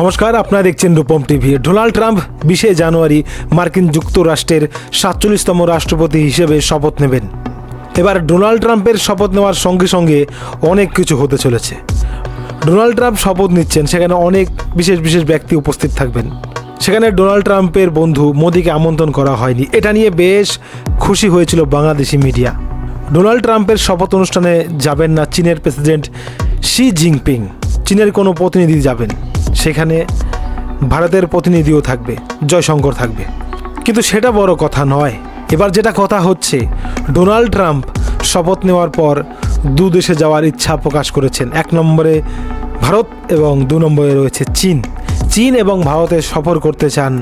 নমস্কার, আপনারা দেখছেন রূপম টিভি। ডোনাল্ড ট্রাম্প বিশে জানুয়ারি মার্কিন যুক্তরাষ্ট্রের সাতচল্লিশতম রাষ্ট্রপতি হিসেবে শপথ নেবেন। এবার ডোনাল্ড ট্রাম্পের শপথ নেওয়ার সঙ্গে সঙ্গে অনেক কিছু হতে চলেছে। ডোনাল্ড ট্রাম্প শপথ নিচ্ছেন, সেখানে অনেক বিশেষ বিশেষ ব্যক্তি উপস্থিত থাকবেন। সেখানে ডোনাল্ড ট্রাম্পের বন্ধু মোদিকে আমন্ত্রণ করা হয়নি। এটা নিয়ে বেশ খুশি হয়েছিল বাংলাদেশি মিডিয়া। ডোনাল্ড ট্রাম্পের শপথ অনুষ্ঠানে যাবেন না চীনের প্রেসিডেন্ট শি জিনপিং। চীনের কোনো প্রতিনিধি যাবেন। সেখানে ভারতের প্রতিনিধিও থাকবে, জয়শঙ্কর থাকবে। কিন্তু সেটা বড় কথা নয়। এবার যেটা কথা হচ্ছে, ডোনাল্ড ট্রাম্প শপথ নেওয়ার পর দু দেশে যাওয়ার ইচ্ছা প্রকাশ করেছেন। এক নম্বরে ভারত এবং দু নম্বরে রয়েছে চীন। চীন এবং ভারতে সফর করতে চান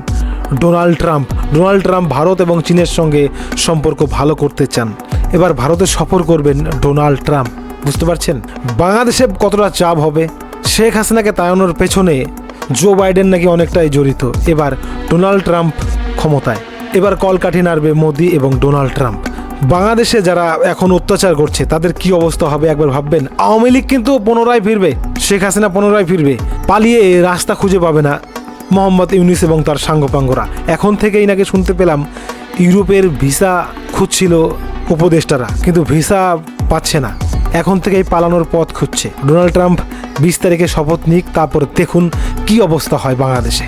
Donald Trump. Donald Trump Bharat এবং চীনের সঙ্গে সম্পর্ক ভালো করতে চান। এবার ভারতে সফর করবেন ডোনাল্ড ট্রাম্প। বুঝতে পারছেন? বাংলাদেশে কতটা চাপ হবে? শেখ হাসিনাকে তাড়ানোর পেছনে জো বাইডেন নাকি অনেকটাই জড়িত। এবার ডোনাল্ড ট্রাম্প ক্ষমতায়। এবার কলকাঠি নাড়বে মোদি এবং ডোনাল্ড ট্রাম্প। বাংলাদেশে যারা এখন অত্যাচার করছে, তাদের কি অবস্থা হবে একবার ভাববেন? আওয়ামী লীগ কিন্তু পুনরায় ফিরবে। শেখ হাসিনা পুনরায় ফিরবে। পালিয়ে রাস্তা খুঁজে পাবে না মোহাম্মদ ইউনিস এবং তার সাঙ্গপাঙ্গরা। এখন থেকেই নাকি শুনতে পেলাম, ইউরোপের ভিসা খুঁজছিল উপদেষ্টারা, কিন্তু ভিসা পাচ্ছে না। এখন থেকেই পালানোর পথ খুঁজছে। ডোনাল্ড ট্রাম্প বিশ তারিখে শপথ নিক, তারপর দেখুন কি অবস্থা হয় বাংলাদেশে।